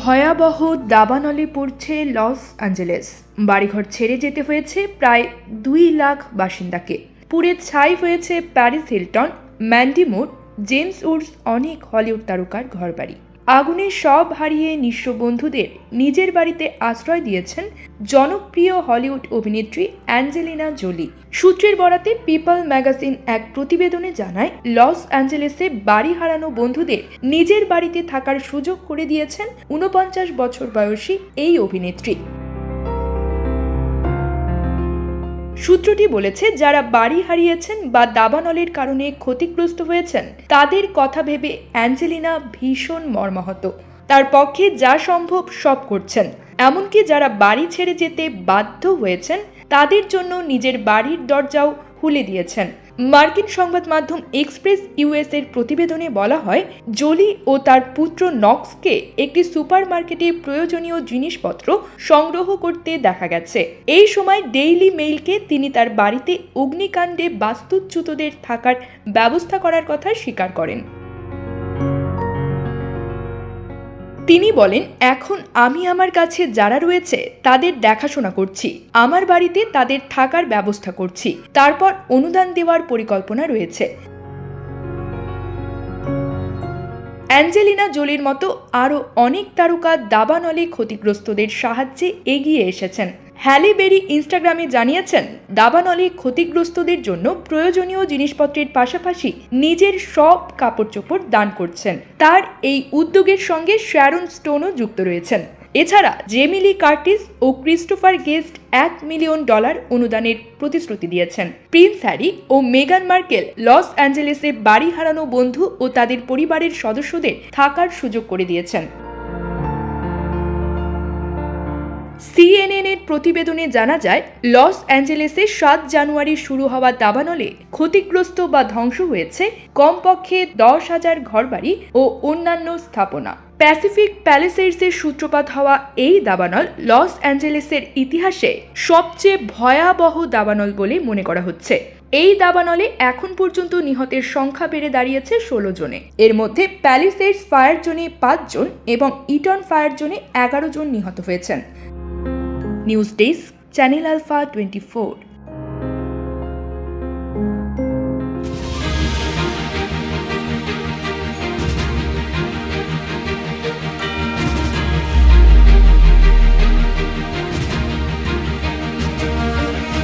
ভয়াবহ দাবানলে পড়ছে Los Angeles. বাড়িঘর ছেড়ে যেতে হয়েছে প্রায় দুই লাখ বাসিন্দাকে। পুরে ছাই হয়েছে Paris Hilton Mandy Moore James Woods অনেক হলিউড তারকার ঘরবাড়ি। আগুনে সব হারিয়ে নিঃস্ব বন্ধুদের নিজের বাড়িতে আশ্রয় দিয়েছেন জনপ্রিয় হলিউড অভিনেত্রী অ্যাঞ্জেলিনা জোলি। সূত্রের বরাতে পিপল ম্যাগাজিন এক প্রতিবেদনে জানায়, লস অ্যাঞ্জেলেসে বাড়ি হারানো বন্ধুদের নিজের বাড়িতে থাকার সুযোগ করে দিয়েছেন ঊনপঞ্চাশ বছর বয়সী এই অভিনেত্রী। সূত্রটি বলেছে, যারা বাড়ি হারিয়েছেন বা দাবানলের কারণে ক্ষতিগ্রস্ত হয়েছেন, তাদের কথা ভেবে অ্যাঞ্জেলিনা ভীষণ মর্মাহত। তার পক্ষে যা সম্ভব সব করছেন। এমনকি যারা বাড়ি ছেড়ে যেতে বাধ্য হয়েছেন, তাদের জন্য নিজের বাড়ির দরজাও খুলে দিয়েছেন। মার্কিন সংবাদ মাধ্যম এক্সপ্রেস ইউএস এর প্রতিবেদনে বলা হয়, জোলি ও তার পুত্র নক্সকে একটি সুপার সুপারমার্কেটে প্রয়োজনীয় জিনিসপত্র সংগ্রহ করতে দেখা গেছে। এই সময় ডেইলি মেইলকে তিনি তার বাড়িতে অগ্নিকাণ্ডে বাস্তুচ্যুতদের থাকার ব্যবস্থা করার কথা স্বীকার করেন। তিনি বলেন, এখন আমি আমার কাছে যারা রয়েছে তাদের দেখাশোনা করছি। আমার বাড়িতে তাদের থাকার ব্যবস্থা করছি। তারপর অনুদান দেওয়ার পরিকল্পনা রয়েছে। অ্যাঞ্জেলিনা জোলির মতো আরও অনেক তারকা দাবানলে ক্ষতিগ্রস্তদের সাহায্যে এগিয়ে এসেছেন। হ্যালি বেরি ইনস্টাগ্রামে জানিয়েছেন, দাবানলে ক্ষতিগ্রস্তদের জন্য প্রয়োজনীয় জিনিসপত্রের পাশাপাশি নিজের সব কাপড় চোপড় দান করছেন। তার এই উদ্যোগের সঙ্গে শ্যারন স্টোনও যুক্ত রয়েছেন। এছাড়া জেমিলি কার্টিস ও ক্রিস্টোফার গেস্ট এক মিলিয়ন ডলার অনুদানের প্রতিশ্রুতি দিয়েছেন। প্রিন্স হ্যারি ও মেগান মার্কেল লস অ্যাঞ্জেলেসে বাড়ি হারানো বন্ধু ও তাদের পরিবারের সদস্যদের থাকার সুযোগ করে দিয়েছেন। সিএনএন এর প্রতিবেদনে জানা যায়, লস অ্যাঞ্জেলেসে সাত জানুয়ারি শুরু হওয়া দাবানলে ক্ষতিগ্রস্ত বা ধ্বংস হয়েছে কমপক্ষে দশ হাজার ঘরবাড়ি ও অন্যান্য স্থাপনা। প্যাসিফিক প্যালেসের সূত্রপাত হওয়া এই দাবানল লস অ্যাঞ্জেলেসের ইতিহাসে সবচেয়ে ভয়াবহ দাবানল বলে মনে করা হচ্ছে। এই দাবানলে এখন পর্যন্ত নিহতের সংখ্যা বেড়ে দাঁড়িয়েছে ষোলো জনে। এর মধ্যে প্যালিসেডস ফায়ার জোনে পাঁচজন এবং ইটন ফায়ার জোনে এগারো জন নিহত হয়েছেন। News Desk, Channel Alpha 24.